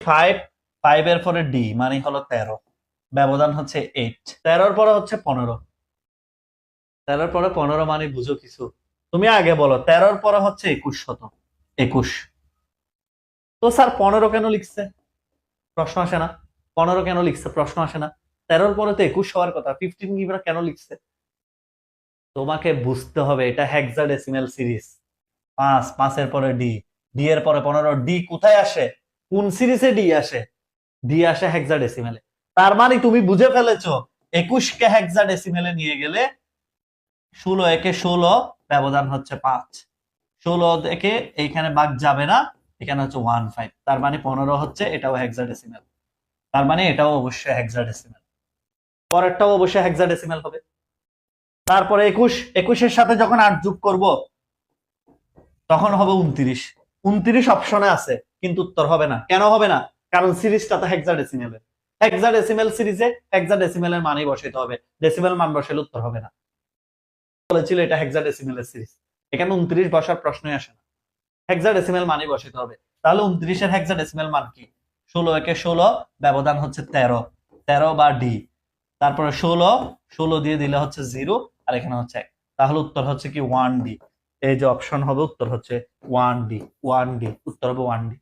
Five five এর পরে D মানে হলো তেরো। ব্যবধান হচ্ছে এইট তেরোর পরে হচ্ছে পনেরো। তেরোর পরে পনেরো মানে বুঝো কিছু। তুমি আগে বলো, তেরোর পরে হচ্ছে একুশ শত। একুশ। তো স্যার পনেরো কেন লিখছে? প্রশ্ন আসে না। পনেরো কেন লিখছে? প্রশ্ন আসে না। তেরোর পরে তো একুশ হওয়ার কথা। ফিফটিন কীভাবে কেন লিখছে? তোমাকে বুঝতে হবে, এটা হেক্সাডেসিমাল সিরিজ পাঁচ, পাঁচের পরে ডি ডি এর পরে পনেরো। ডি কোথায় আসে? কোন সিরিজে ডি আসে? ডি আসে হেক্সাডেসিমেলে তার মানে তুমি বুঝে ফেলেছো, একুশকে হেক্সাডেসিমেলে নিয়ে গেলে ষোলো একে ষোলো ব্যবধান হচ্ছে পাঁচ। ষোলো একে এইখানে বাঘ যাবে না, এখানে হচ্ছে ওয়ান ফাইভ তার মানে পনেরো হচ্ছে, এটাও হেক্সাডেসিমেল তার মানে এটাও অবশ্যই হেক্সাডেসিমেল পরেরটাও অবশ্যই হেক্সাডেসিমেল হবে। তারপরে একুশ, একুশের সাথে যখন আট যোগ করব, তখন হবে উনত্রিশ। উনত্রিশ অপশনে আছে। কিন্তু উত্তর হবে না। কেন হবে না? কারণ সিরিজটা তো হেক্সাডেসিমেল হেক্সাডেসিমেল সিরিজে হেক্সাডেসিমেলের মানই বসাইতে হবে। ডেসিমেল মান বসাইলে উত্তর হবে না। বলেছিল এটা হেক্সাডেসিমেলের সিরিজ। এখানে উনত্রিশ বসার প্রশ্নই আসে না। হেক্সাডেসিমেল মানই বসাইতে হবে। তাহলে উনত্রিশের হেক্সাডেসিমেল মান কি? ষোলো একে ষোলো, ব্যবধান হচ্ছে তেরো। তেরো বা ডি তারপরে ষোলো ষোলো দিয়ে দিলে হচ্ছে জিরো, আর এখানে হচ্ছে এক। তাহলে উত্তর হচ্ছে কি? ওয়ান ডি এই যে অপশন হবে, উত্তর হচ্ছে ওয়ান ডি ওয়ান ডি উত্তর হবে ওয়ান ডি